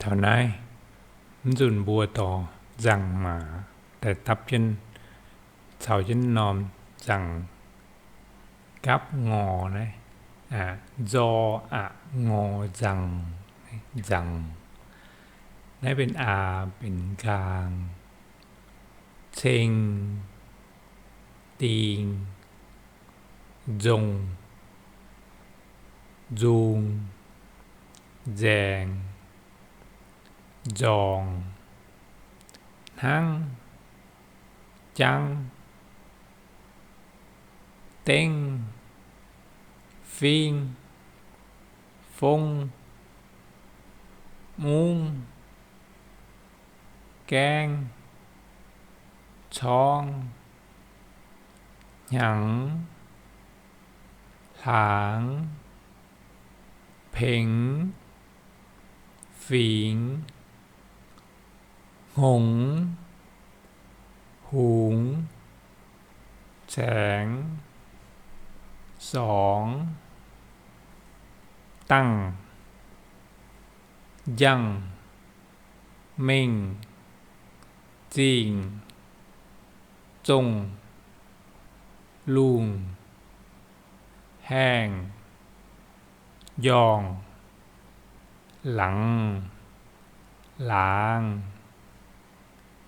เท่านั้นมันจุนบัวต่อจังหมาแต่ทับเช่นเสาเช่นนอมจังกับงอนะอ่าจออะงอจังจังนี่เป็นอาเป็นกลางเชงตีงจงจูงแจง จองทั้งจังเต็งฟิงฟงมุงแกงช้อง หง หุง แสง สอง ตั้ง ยังเม่งจิง จง ลุง แห้ง ยอง หลังหลาง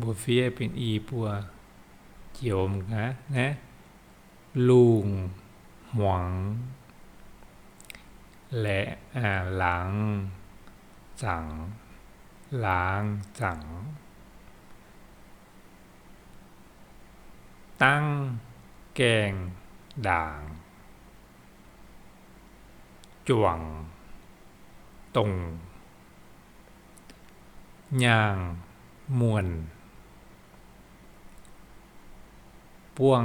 บัวเฟียเป็นอีปัวเจียวมนะนะลุงหวัง และอ่าหลัง จังล้างจัง ตั้ง แกง ด่าง จวงตรง อย่างมวนป้วง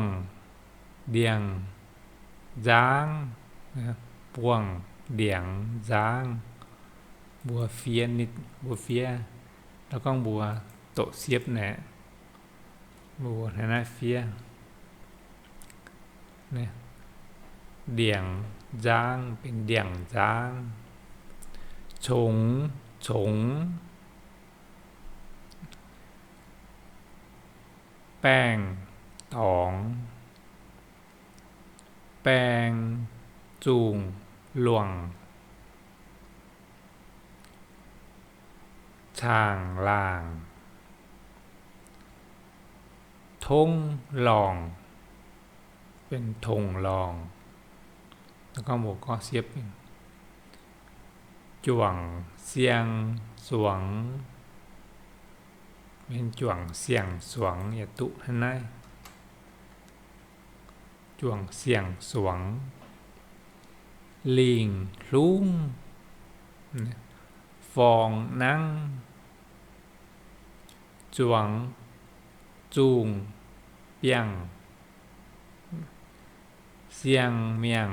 เดียงจ้างป้วง เดียงจ้าง บัวเฟียนิดบัวเฟีย แล้วก็บัวโตเสียบแหนะบัวนะนะเฟียเนี่ยเดียงจ้างเป็นเดียงจ้าง ชงฉง แป้ง ตอง แป้งจูง หลวง ช่างล่าง ทงลอง เป็นทงลอง แล้วก็หมวกก็เสียบจวง เสียง สวง เป็นจวงเสียงสวงอย่าตุให้ได้จวงเสียงสวง ลิงลุงฟองนั่งจวง จูง เปียง เสียงเมียง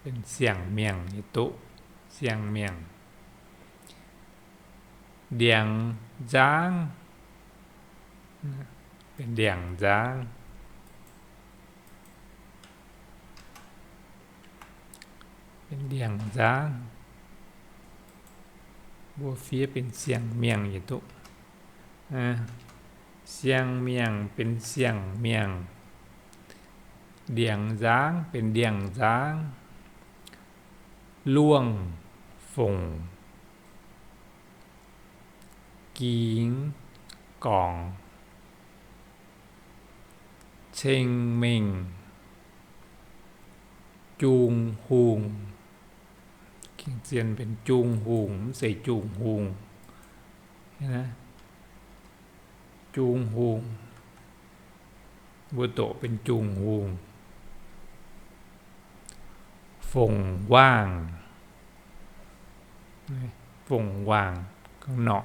เป็นเสียงเมียงอย่าตุเสียงเมียง เดียงจ้าง เป็นเดียงจ้าง เป็นเดียงจ้างบัวเฟียเป็นเสียงเมียงอยู่ตุเสียงเมียงเป็นเสียงเมียง เดียงจ้างเป็นเดียงจ้าง ล่วงฝง กีงกองเชงเมงจูงหูงเขียนเจียนเป็นจูงหูงใส่จูงหูงนะจูงหูงบัวโตเป็นจูงหูงฝงว่างวงว่างข้างนอก